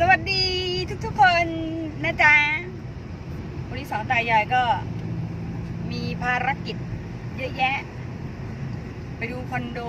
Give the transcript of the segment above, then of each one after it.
สวัสดีทุกๆคนนะจ๊ะวันนี้สองตายายก็มีภารกิจเยอะแยะ ไปดูคอนโด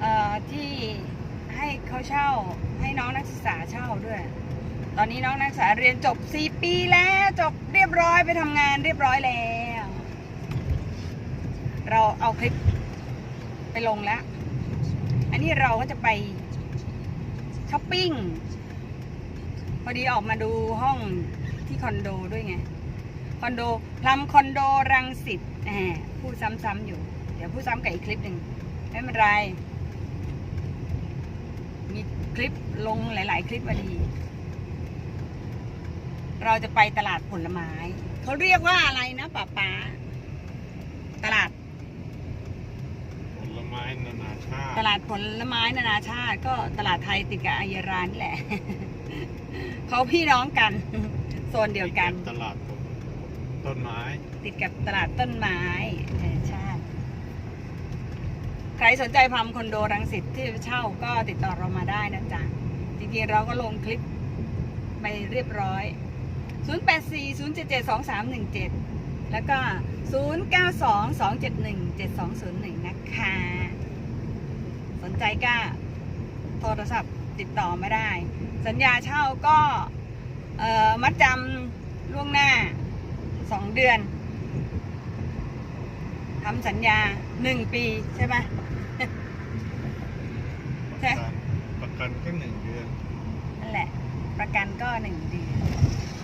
เอ่อที่ให้เขาเช่าให้น้องนักศึกษาเช่าด้วย ตอนนี้น้องนักศึกษาเรียนจบ 4 ปีแล้วจบเรียบร้อยไปทำงานเรียบร้อยแล้ว เราเอาคลิปไปลงแล้ว อันนี้เราก็จะไป ช้อปปิ้ง พอดีออกมาดูห้องที่คอนโดด้วยไง คอนโดพลัมคอนโดรังสิตแหมพูดซ้ำๆอยู่ เดี๋ยวพูดซ้ำกับอีกคลิปหนึ่งไม่เป็นไร มีคลิปลงหลาย ๆ คลิปพอดี เราจะไปตลาดผลไม้ เขาเรียกว่าอะไรนะป้าป๊าตลาด ผลไม้นานาชาติ ตลา ดผลไม้นานาชาติ ก็ตลาดไทยติดกับอายรานี่แหละ เขาพี่น้องกัน โซนเดียวกัน ตลาดต้นไม้ ติดกับตลาดต้นไม้เออใช่ใครสนใจพรมคอนโดรังสิตที่เช่าก็ติดต่อเรามาได้นะจ๊ะจริงๆเราก็ลงคลิปไปเรียบร้อย 0840772317 แล้วก็ 0922717201 นะคะส นใจก็โทรศัพท์ติดต่อไม่ได้ สัญญาเช่าก็เอ่อมัดจำล่วงหน้าสองเดือนทำสัญญาหนึ่งปีใช่ไหมใช่ประกันแค่หนึ่งเดือนนั่นแหละ ประกันก็หนึ่งเดือน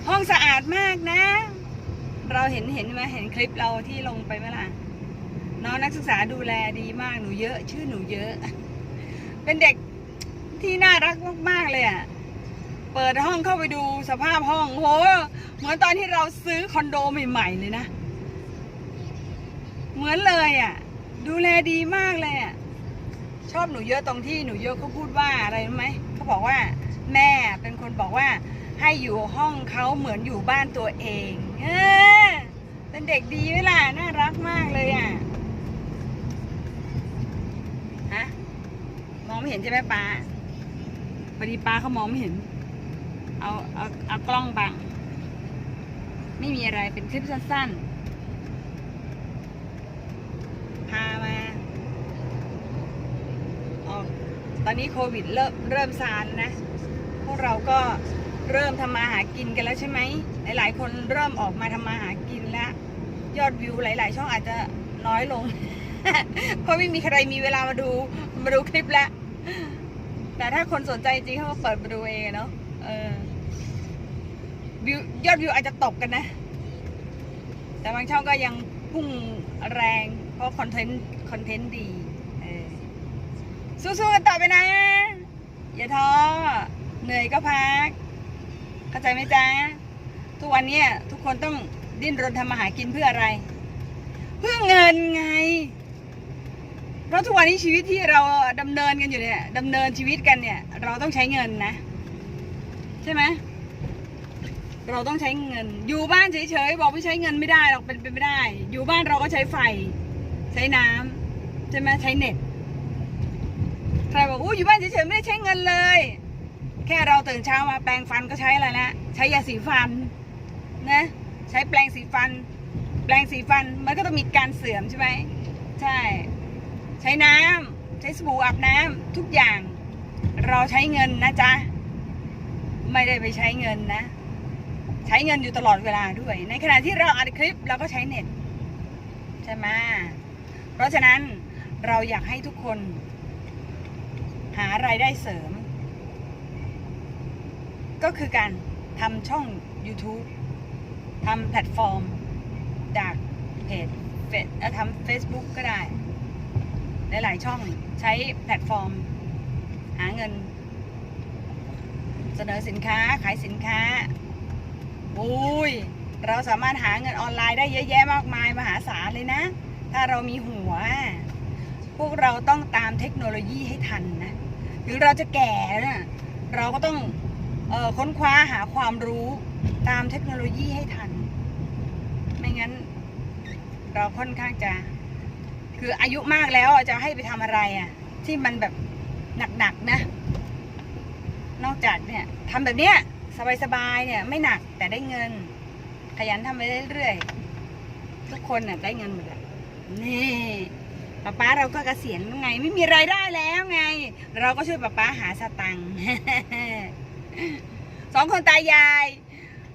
ห้องสะอาดมากนะ เราเห็นเห็นไหมเห็นคลิปเราที่ลงไปไหมล่ะน้องนักศึกษาดูแลดีมากหนูเยอะ ชื่อหนูเยอะ เป็นเด็กที่น่ารักมากๆเลยอะ เปิดห้องเข้าไปดูสภาพห้องโหเหมือนตอนที่เราซื้อคอนโดใหม่ๆเลยนะ เหมือนเลยอะ ดูแลดีมากเลยอะ ชอบหนูเยอะตรงที่หนูเยอะเขาพูดว่าอะไรรู้ไหมเขาบอกว่า แม่เป็นคนบอกว่า ให้อยู่ห้องเขาเหมือนอยู่บ้านตัวเอง เออเป็นเด็กดีไหมล่ะน่ารักมากเลยอะ ฮะ มอง ไม่เห็นใช่ไหมป้าพอดีป้าเขามองไม่เห็น เอาเอาเอากล้องบัง ไม่มีอะไรเป็นคลิปสั้นๆ พามาออกตอนนี้โควิดเริ่มเริ่มซาแล้วนะ พวกเราก็เริ่มทำมาหากินกันแล้วใช่ไหม หลาย ๆ คนเริ่มออกมาทำมาหากินแล้ว ยอดวิวหลาย ๆ ช่องอาจจะน้อยลงเพราะไม่มีใครมีเวลามาดูมาดูคลิปแล้ว แต่ถ้าคนสนใจจริงเขาก็เปิดมาดูเองเนาะเออวิวยอดวิวอาจจะตกกันนะ แต่บางช่องก็ยังพุ่งแรงเพราะคอนเทนต์คอนเทนต์ดีเออสู้ๆกันต่อไปนะ อย่าท้อเหนื่อยก็พัก เข้าใจไหมจ๊ะ ทุกวันนี้ทุกคนต้องดิ้นรนทำมาหากินเพื่ออะไร เพื่อเงินไง เพราะทุกวันนี้ชีวิตที่เราดำเนินกันอยู่เนี่ยดำเนินชีวิตกันเนี่ย เราต้องใช้เงินนะ ใช่ไหมเราต้องใช้เงิน อยู่บ้านเฉยๆบอกไม่ใช้เงินไม่ได้หรอกเป็นไปไม่ได้ อยู่บ้านเราก็ใช้ไฟ ใช้น้ำใช่ไหมใช้เน็ตใครบอกอู้อยู่บ้านเฉยๆไม่ได้ใช้เงินเลย แค่เราตื่นเช้ามาแปรงฟันก็ใช้อะไรละใช้ยาสีฟันนะใช้แปรงสีฟัน แปรงสีฟันมันก็ต้องมีการเสื่อมใช่ไหมใช่ ใช้น้ำใช้สบู่อาบน้ำทุกอย่าง เราใช้เงินนะจ๊ะ ไม่ได้ไปใช้เงินนะ ใช้เงินอยู่ตลอดเวลาด้วย ในขณะที่เราอัดคลิปเราก็ใช้เน็ตใช่ไหมเพราะฉะนั้นเราอยากให้ทุกคน หารายได้เสริม ก็คือการทำช่อง YouTube ทำแพลตฟอร์ม จากเพจเฟซเอ่อทำ Facebook ก็ได้ หลาย ๆ ช่องใช้แพลตฟอร์ม หาเงิน เสนอสินค้าขายสินค้าอุ้ยเราสามารถหาเงินออนไลน์ได้เยอะแยะมากมายมหาศาลเลยนะ ถ้าเรามีหัว พวกเราต้องตามเทคโนโลยีให้ทันนะถึงเราจะแก่นะเราก็ต้องออค้นคว้าหาความรู้ตามเทคโนโลยีให้ทัน ไม่งั้น เราค่อนข้างจะ คืออายุมากแล้วจะให้ไปทำอะไรอะ ที่มันแบบหนักๆนะ นอกจากเนี่ยทำแบบเนี้ยสบายๆเนี่ย ไม่หนักแต่ได้เงิน ขยันทำไปเรื่อยๆทุกคนน่ะได้เงินหมดอะนี่ป้าป้าเราก็เกษียณไง ไม่มีรายได้แล้วไง เราก็ช่วยป้าป้าหาสตังค์สองคนตายาย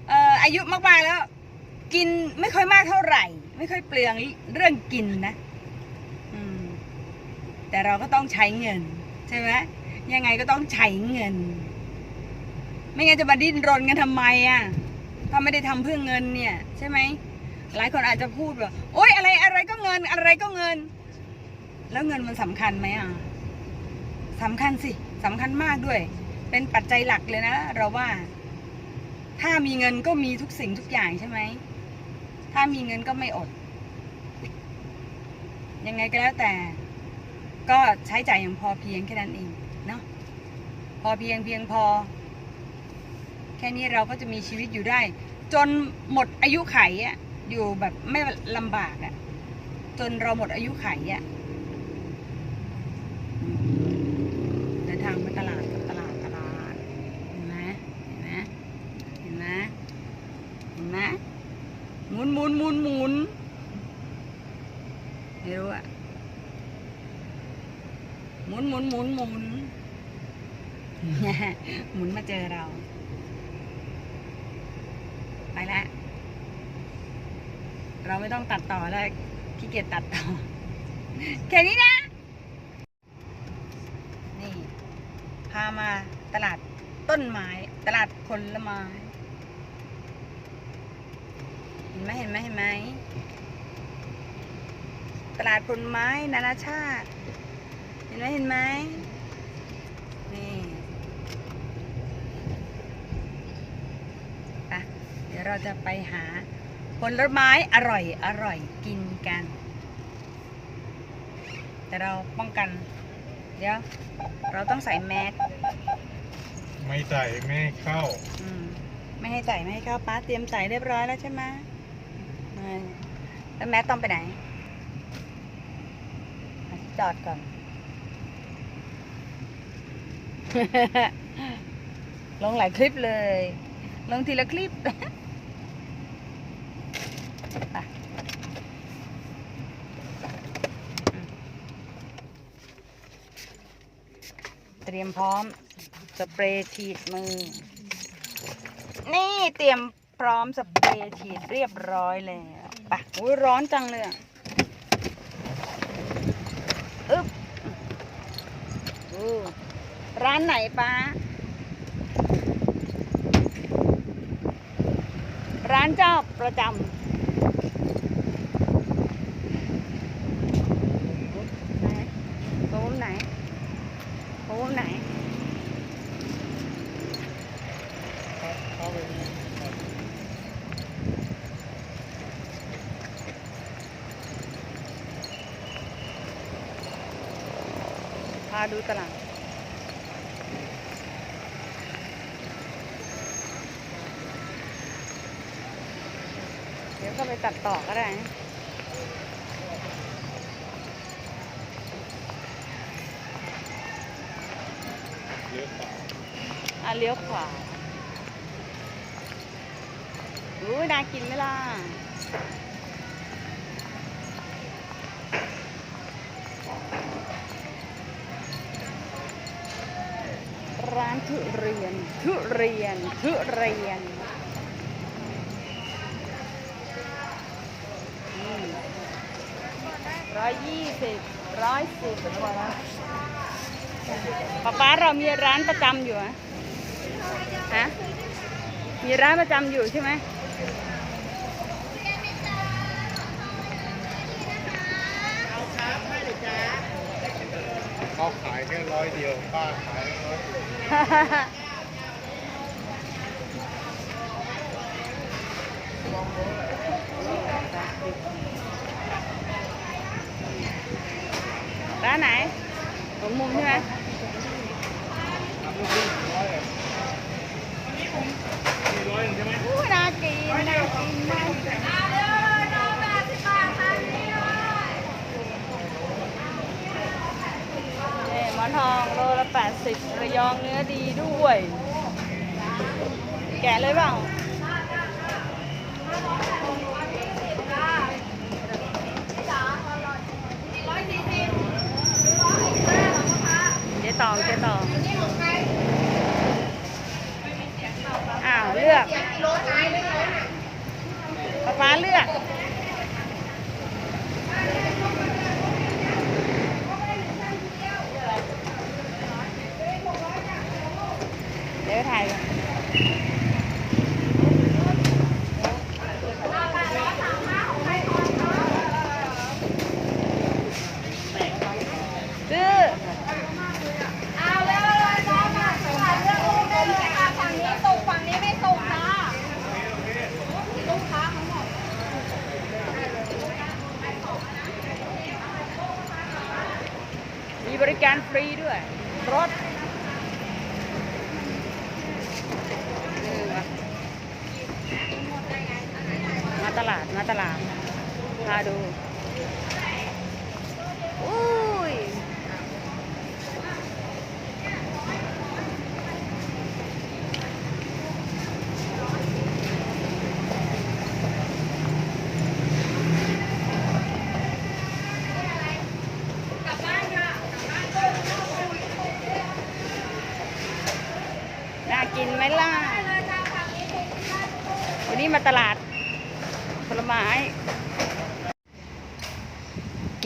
เอ่ออายุมากๆแล้ว กินไม่ค่อยมากเท่าไหร่ ไม่ค่อยเปลืองเรื่องกินนะ แต่เราก็ต้องใช้เงิน ใช่ไหมยังไงก็ต้องใช้เงิน ไม่งั้นจะมาดิ้นรนกันทำไมอะถ้าไม่ได้ทำเพื่อเงินเนี่ย ใช่ไหมหลายคนอาจจะพูดว่าโอ๊ยอะไรอะไรก็เงินอะไรก็เงิน แล้วเงินมันสำคัญไหมอะสำคัญสิสำคัญมากด้วย เป็นปัจจัยหลักเลยนะ เราว่า ถ้ามีเงินก็มีทุกสิ่งทุกอย่างใช่ไหม ถ้ามีเงินก็ไม่อด ยังไงก็แล้วแต่ ก็ใช้จ่ายอย่างพอเพียงแค่นั้นเองเนาะพอเพียงเพียงพอ แค่นี้เราก็จะมีชีวิตอยู่ได้ จนหมดอายุไขอะอยู่แบบไม่ลำบากอะจนเราหมดอายุไขอะอืมเดินทางไปตลาดกับตลาดตลาด เห็นไหมเห็นไหมเห็นไหมเห็นไหมหมุนหมุนหมุนหมุนไม่รู้อะหมุ นหมุนหมุนหมุนหมุนมาเจอเรา ไปแล้วเราไม่ต้องตัดต่อแล้วขี้เกียจตัดต่อ แค่นี้นะ นี่ พามาตลาดต้นไม้ ตลาดผลไม้ เห็นไหมเห็นไหมเห็นไหม ตลาดผลไม้นานาชาติ เห็นไหมเห็นไหมนี่ไปเดี๋ยวเราจะไปหาผลไม้อร่อยอร่อยกินกัน แต่เราป้องกัน เดี๋ยว เราต้องใส่แมสไม่ใส่ไม่ให้เข้า อืมไม่ให้ใส่ไม่ให้เข้าป้าเตรียมใส่เรียบร้อยแล้วใช่ไหมแล้วแมสต้องไปไหนจอดก่อน ลงหลายคลิปเลย ลงทีละคลิปเตรียมพร้อม สเปรย์ฉีดมือ นี่เตรียมพร้อมสเปรย์ฉีดเรียบร้อยแล้วปะอุ้ยร้อนจังเลยอะอึ๊บอู้ ร้านไหนป้า ร้านเจ้าประจำไหนโต๊ะไหนโต๊ะไหไปนี่พาดูตลาด เดี๋ยว ก็ไปตัดต่อก็ได้นะเลี้ยวขวาอะเลี้ยวขวาอู้ยน่ากินไหมล่ะร้านทุเรียน ทุเรียน ทุเรียน ร้อยยี่สิบร้อยสิบป๊าป๊าเรามีร้านประจำอยู่อะฮะมีร้านประจำอยู่ใช่ไหมเขาขายแค่ร้อยเดียวป้าขายร้อย สิระยองเนื้อดีด้วย แกะเลยเปล่า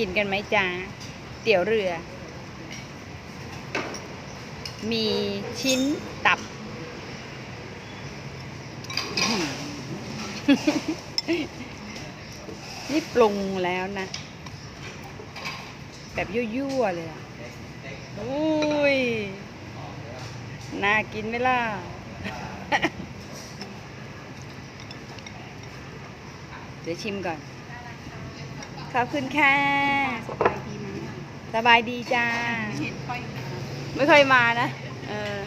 กินกันไหมจ๊ะเตี๋ยวเรือ มีชิ้นตับ นี่ปรุงแล้วนะ แบบยั่วๆเลยอะอุ้ย น่ากินไหมล่ะเดี๋ยวชิมก่อน ขอบคุณค่ะ สบายดีจ้าไม่เคยมานะ เออ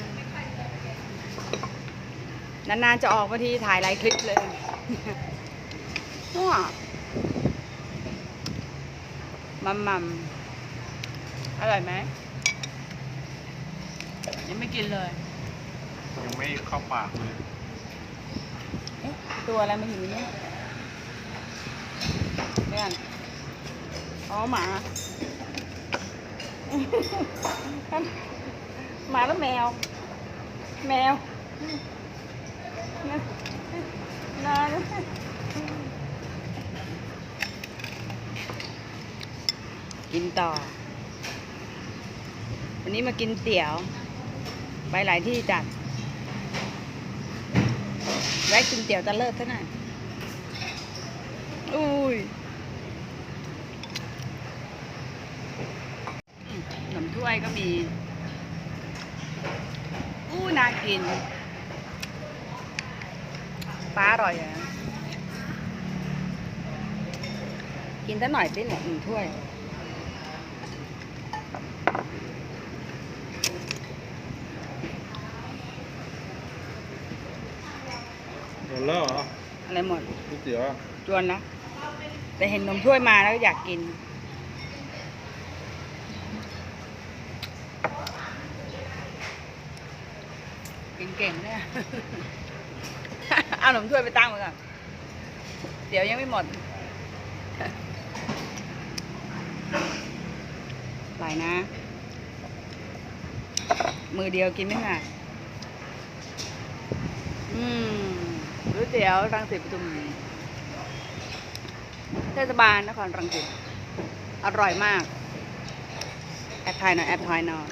นานๆจะออกมาทีถ่ายหลายคลิปเลยว้ามัมมัมอร่อยไหมยังไม่กินเลย ยังไม่เข้าปากเลยเอ๊ะตัวอะไรมาอยู่ในนี่เพื่อน อ๋อหมา หมาแล้วแมว แมวนะนกินต่อ วันนี้มากินเตี๋ยว ไปหลายที่จัดแวะกินเตี๋ยวตะเลิศเท่านั้นอุ้ยมขนม ถ้วยก็มี อู้น่ากิน ปลาอร่อยอะ กินสักหน่อยสิเนี่ยหนึ่งถ้วย หมดแล้วเหรออะไรหมดก๋วยเตี๋ยวอะ จวนนะ แต่เห็นนมถ้วยมาแล้วอยากกินกิน เอาหนมถ้วยไปตั้งไว้ก่อน เดี๋ยวยังไม่หมดหลายนะ มือเดียวกินไม่หมดอืมก๋วยเตี๋ยวรังสิตปทุมเทศบาลนครรังสิตอร่อยมาก แอปไทยหน่อย แอปไทยหน่อย